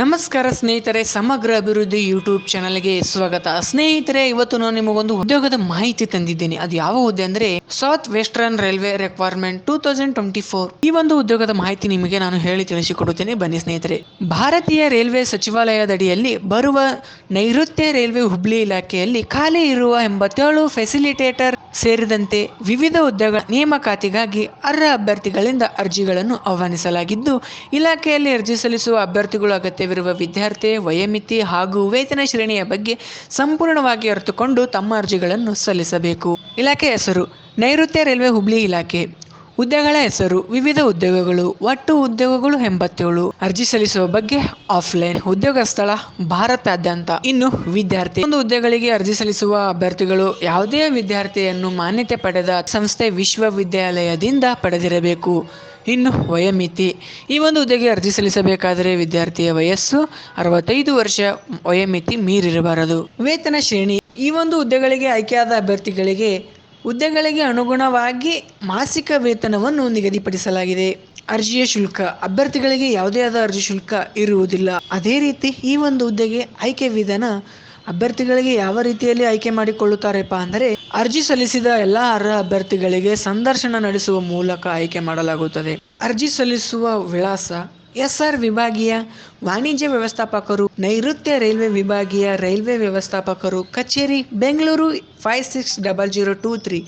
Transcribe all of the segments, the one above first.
ನಮಸ್ಕಾರ ಸ್ನೇಹಿತರೆ, ಸಮಗ್ರ ಅಭಿವೃದ್ಧಿ ಯೂಟ್ಯೂಬ್ ಚಾನಲ್ಗೆ ಸ್ವಾಗತ. ಸ್ನೇಹಿತರೆ, ಇವತ್ತು ನಾನು ನಿಮಗೊಂದು ಉದ್ಯೋಗದ ಮಾಹಿತಿ ತಂದಿದ್ದೇನೆ. ಅದು ಯಾವ ಹುದ್ದೆ ಅಂದ್ರೆ south western railway requirement two thousand twenty four ಈ ಒಂದು ಉದ್ಯೋಗದ ಮಾಹಿತಿ ನಿಮಗೆ ನಾನು ಹೇಳಿ ತಿಳಿಸಿಕೊಡುತ್ತೇನೆ. ಬನ್ನಿ ಸ್ನೇಹಿತರೆ. ಭಾರತೀಯ ರೈಲ್ವೆ ಸಚಿವಾಲಯದಡಿಯಲ್ಲಿ ಬರುವ ನೈಋತ್ಯ ರೈಲ್ವೆ ಹುಬ್ಳಿ ಇಲಾಖೆಯಲ್ಲಿ ಖಾಲಿ ಇರುವ ಎಂಬತ್ತೇಳು ಫೆಸಿಲಿಟೇಟರ್ ಸೇರಿದಂತೆ ವಿವಿಧ ಹುದ್ದೆಗಳ ನೇಮಕಾತಿಗಾಗಿ ಅರ್ಹ ಅಭ್ಯರ್ಥಿಗಳಿಂದ ಅರ್ಜಿಗಳನ್ನು ಆಹ್ವಾನಿಸಲಾಗಿದ್ದು, ಇಲಾಖೆಯಲ್ಲಿ ಅರ್ಜಿ ಸಲ್ಲಿಸುವ ಅಭ್ಯರ್ಥಿಗಳು ಅಗತ್ಯವಿರುವ ವಿದ್ಯಾರ್ಥಿ ವಯೋಮಿತಿ ಹಾಗೂ ವೇತನ ಶ್ರೇಣಿಯ ಬಗ್ಗೆ ಸಂಪೂರ್ಣವಾಗಿ ಅರಿತುಕೊಂಡು ತಮ್ಮ ಅರ್ಜಿಗಳನ್ನು ಸಲ್ಲಿಸಬೇಕು. ಇಲಾಖೆ ಹೆಸರು, ನೈಋತ್ಯ ರೈಲ್ವೆ ಹುಬ್ಳಿ ಇಲಾಖೆ. ಹುದ್ದೆಗಳ ಹೆಸರು, ವಿವಿಧ ಉದ್ಯೋಗಗಳು, ಒಟ್ಟು ಉದ್ಯೋಗಗಳು ಎಂಬತ್ತೇಳು. ಅರ್ಜಿ ಸಲ್ಲಿಸುವ ಬಗ್ಗೆ ಆಫ್ಲೈನ್ ಉದ್ಯೋಗ ಸ್ಥಳ ಭಾರತಾದ್ಯಂತ. ಇನ್ನು ವಿದ್ಯಾರ್ಥಿ, ಒಂದು ಹುದ್ದೆಗಳಿಗೆ ಅರ್ಜಿ ಸಲ್ಲಿಸುವ ಅಭ್ಯರ್ಥಿಗಳು ಯಾವುದೇ ವಿದ್ಯಾರ್ಥಿಯನ್ನು ಮಾನ್ಯತೆ ಪಡೆದ ಸಂಸ್ಥೆ ವಿಶ್ವವಿದ್ಯಾಲಯದಿಂದ ಪಡೆದಿರಬೇಕು. ಇನ್ನು ವಯೋಮಿತಿ, ಈ ಒಂದು ಹುದ್ದೆಗೆ ಅರ್ಜಿ ಸಲ್ಲಿಸಬೇಕಾದರೆ ವಿದ್ಯಾರ್ಥಿಯ ವಯಸ್ಸು ಅರವತ್ತೈದು ವರ್ಷ, ವಯೋಮಿತಿ ಮೀರಿರಬಾರದು. ವೇತನ ಶ್ರೇಣಿ, ಈ ಒಂದು ಹುದ್ದೆಗಳಿಗೆ ಆಯ್ಕೆಯಾದ ಅಭ್ಯರ್ಥಿಗಳಿಗೆ ಹುದ್ದೆಗಳಿಗೆ ಅನುಗುಣವಾಗಿ ಮಾಸಿಕ ವೇತನವನ್ನು ನಿಗದಿಪಡಿಸಲಾಗಿದೆ. ಅರ್ಜಿಯ ಶುಲ್ಕ, ಅಭ್ಯರ್ಥಿಗಳಿಗೆ ಯಾವುದೇ ಆದ ಅರ್ಜಿ ಶುಲ್ಕ ಇರುವುದಿಲ್ಲ. ಅದೇ ರೀತಿ ಈ ಒಂದು ಹುದ್ದೆಗೆ ಆಯ್ಕೆ ವಿಧಾನ ಅಭ್ಯರ್ಥಿಗಳಿಗೆ ಯಾವ ರೀತಿಯಲ್ಲಿ ಆಯ್ಕೆ ಮಾಡಿಕೊಳ್ಳುತ್ತಾರೆಪ್ಪ ಅಂದರೆ, ಅರ್ಜಿ ಸಲ್ಲಿಸಿದ ಎಲ್ಲ ಅರ್ಹ ಅಭ್ಯರ್ಥಿಗಳಿಗೆ ಸಂದರ್ಶನ ನಡೆಸುವ ಮೂಲಕ ಆಯ್ಕೆ ಮಾಡಲಾಗುತ್ತದೆ. ಅರ್ಜಿ ಸಲ್ಲಿಸುವ ವಿಳಾಸ ಎಸ್ಆರ್ ವಿಭಾಗೀಯ ವಾಣಿಜ್ಯ ವ್ಯವಸ್ಥಾಪಕರು, ನೈಋತ್ಯ ರೈಲ್ವೆ ವಿಭಾಗೀಯ ರೈಲ್ವೆ ವ್ಯವಸ್ಥಾಪಕರು, ಕಚೇರಿ Bengaluru five six double zero two three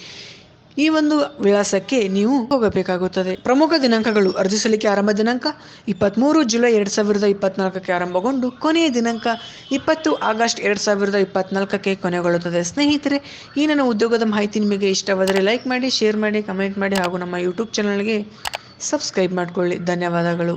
ಈ ಒಂದು ವಿಳಾಸಕ್ಕೆ ನೀವು ಹೋಗಬೇಕಾಗುತ್ತದೆ. ಪ್ರಮುಖ ದಿನಾಂಕಗಳು ಅರ್ಜಿ ಸಲ್ಲಿಕೆ ಆರಂಭ ದಿನಾಂಕ ಇಪ್ಪತ್ತ್ಮೂರು ಜುಲೈ ಎರಡು ಸಾವಿರದ ಇಪ್ಪತ್ನಾಲ್ಕಕ್ಕೆ ಆರಂಭಗೊಂಡು ಕೊನೆಯ ದಿನಾಂಕ ಇಪ್ಪತ್ತು ಆಗಸ್ಟ್ ಎರಡು ಸಾವಿರದ ಇಪ್ಪತ್ನಾಲ್ಕಕ್ಕೆ ಕೊನೆಗೊಳ್ಳುತ್ತದೆ. ಸ್ನೇಹಿತರೆ, ಈ ನನ್ನ ಉದ್ಯೋಗದ ಮಾಹಿತಿ ನಿಮಗೆ ಇಷ್ಟವಾದರೆ ಲೈಕ್ ಮಾಡಿ ಶೇರ್ ಮಾಡಿ ಕಮೆಂಟ್ ಮಾಡಿ ಹಾಗೂ ನಮ್ಮ ಯೂಟ್ಯೂಬ್ ಚಾನಲ್ಗೆ ಸಬ್ಸ್ಕ್ರೈಬ್ ಮಾಡಿಕೊಳ್ಳಿ. ಧನ್ಯವಾದಗಳು.